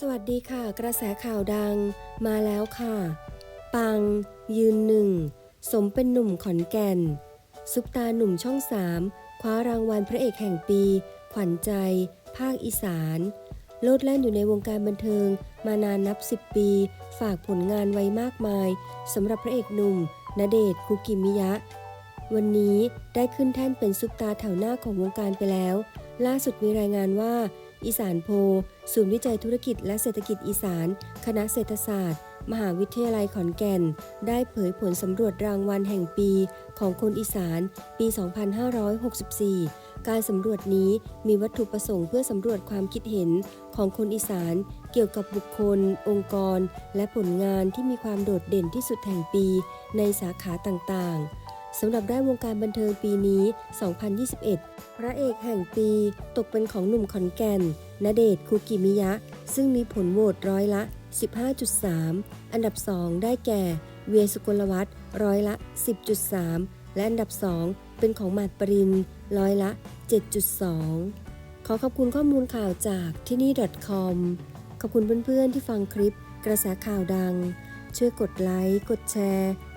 สวัสดีค่ะ กระแสข่าวดังมาแล้วค่ะ ปัง ยืนหนึ่ง สมเป็นหนุ่มขอนแก่น ซุปตาหนุ่มช่องสามคว้ารางวัลพระเอกแห่งปี ขวัญใจ ภาคอีสานโลดแล่นอยู่ในวงการบันเทิง มานานนับ 10 ปี ฝากผลงานไว้มากมายสำหรับพระเอกหนุ่มณเดชน์คุกิมิยะ วันนี้ได้ขึ้นแท่นเป็นซุปตาแถวหน้าของวงการไปแล้ว ล่าสุดมีรายงานว่าอีสานโพ ศูนย์วิจัยธุรกิจและเศรษฐกิจอีสาน คณะเศรษฐศาสตร์ มหาวิทยาลัยขอนแก่น ได้เผยผลสำรวจรางวัลแห่งปีของคนอีสาน ปี 2564 การสำรวจนี้มีวัตถุประสงค์เพื่อสำรวจความคิดเห็นของคนอีสาน เกี่ยวกับบุคคล องค์กร และผลงานที่มีความโดดเด่นที่สุดแห่งปี ในสาขาต่างๆ สำหรับได้านวงการบันเทิงปีนี้ 2021 พระเอกแห่งปีตกเป็นของหนุ่มขอนแก่นณเดชคุกิมิยะ ซึ่งมีผลโหวตร้อยละ 15.3 อันดับ 2 ได้แก่ เวียสุกลวัฒน์ร้อยละ 10.3 และอันดับ 2 เป็นของหมาดปรินร้อยละ 7.2 ขอขอบคุณข้อมูลข่าวจากที่นี่ .com ขอบคุณเพื่อนๆที่ฟังคลิปกระแสข่าวดัง ช่วยกดไลค์ กดแชร์